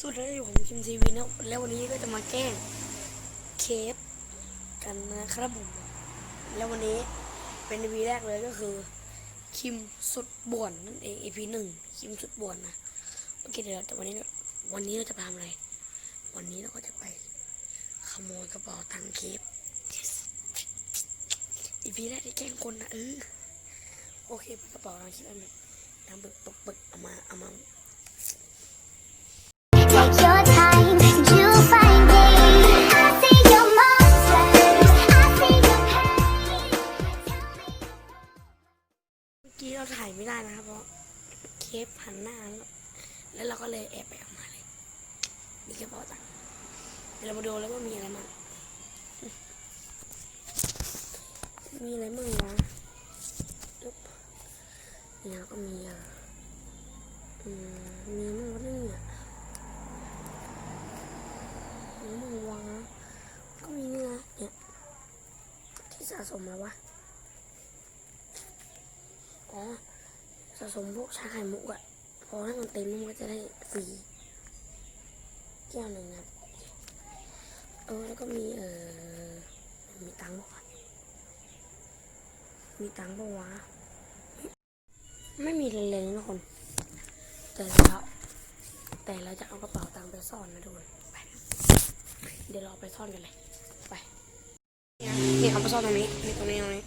สวัสดีครับผมคิมทีวีนะแล้ววันนี้ก็จะมาแกล้งเคฟกันนะครับผม แล้ววันนี้เป็นวีแรกเลยก็คือ คิมสุดบ่วนนั่นเอง EP หนึ่งคิมสุดบ่วนนะโอเคเดี๋ยวแต่วันนี้วันนี้เราจะทำอะไร วันนี้เราก็จะไปขโมยกระเป๋าตังค์เคฟ EP แรกที่แกล้งคนนะเออโอเคไปกระเป๋าตังค์เคฟอันแบบดังปึกปึกปึกเอามาเอามา กี้เราถ่ายไม่ได้นะครับ เพราะเคฟหันหน้าแล้วแล้วเราก็เลยแอบไปเอามาเลยมีกระเป๋าตังค์เดี๋ยวเรามาดูแล้วว่ามีอะไรมั่งมีอะไรมั่งวะอึ๊บเนี่ยก็มีอะอืมมีมั่งวะเนี่ยมีมั่งวะก็มีเนี่ยเนี่ยที่สะสมแล้ววะ อ๋อสะสมพวกชาไข่มุกอะพอให้มันเต็มมันก็จะได้ฟรีแก้วหนึ่งนะครับเออแล้วก็มีเออมีตังค์ปะวะมีตังค์ปะวะไม่มีเลยเลยนะคน แต่เราแต่เราจะเอากระเป๋าตังค์ไปซ่อนนะทุกคนไปเดี๋ยวเราไปซ่อนกันเลย ไป นี่เอาไปซ่อนตรงนี้นี่ตรงนี้ตรงนี้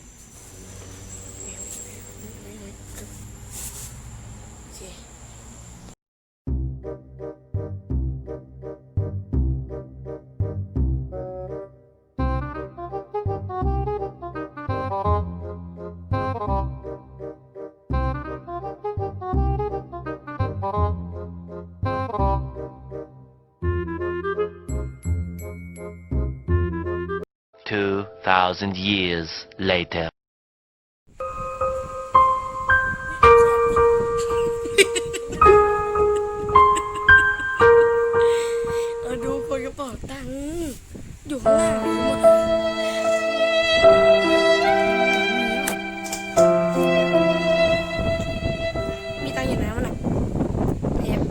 2,000 years later เออดูคนกระป๋าตังอยู่ข้หนายมามีตังค์อยู่ไหนวะน่ะเอฟ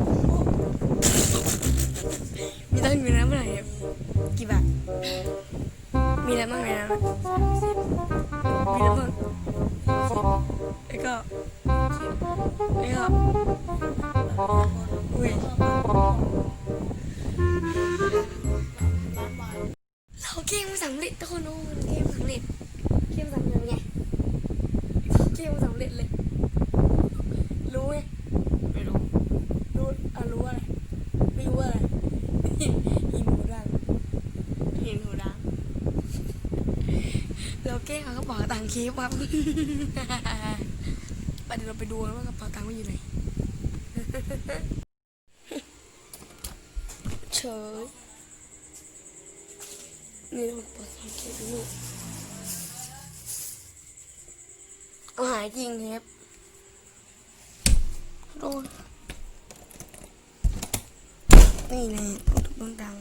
มีตังอยู่ไหนวะน่ะเอฟกี่บาท มีอะไรบ้างในนั้นอะมีอะไรบ้างแล้วก็แล้วก็อุ้ยเราเกมสำเร็จทุกคนโอ้เกมสำเร็จเกมสำเร็จไงเกมสำเร็จเลยรู้ไงไม่รู้รู้อะรู้อะไรไม่รู้อะไรหินหูดังหินหูดัง เราแก้เอากระเป๋าตังค์เคฟครับไปเดี๋ยวเราไปดูกันว่ากระเป๋าตังค์มันอยู่ไหนเฉยนี่มันเปิดสังเกตดูเอาหายจริงครับโดนนี่แน่ต้องถูกต้องดัง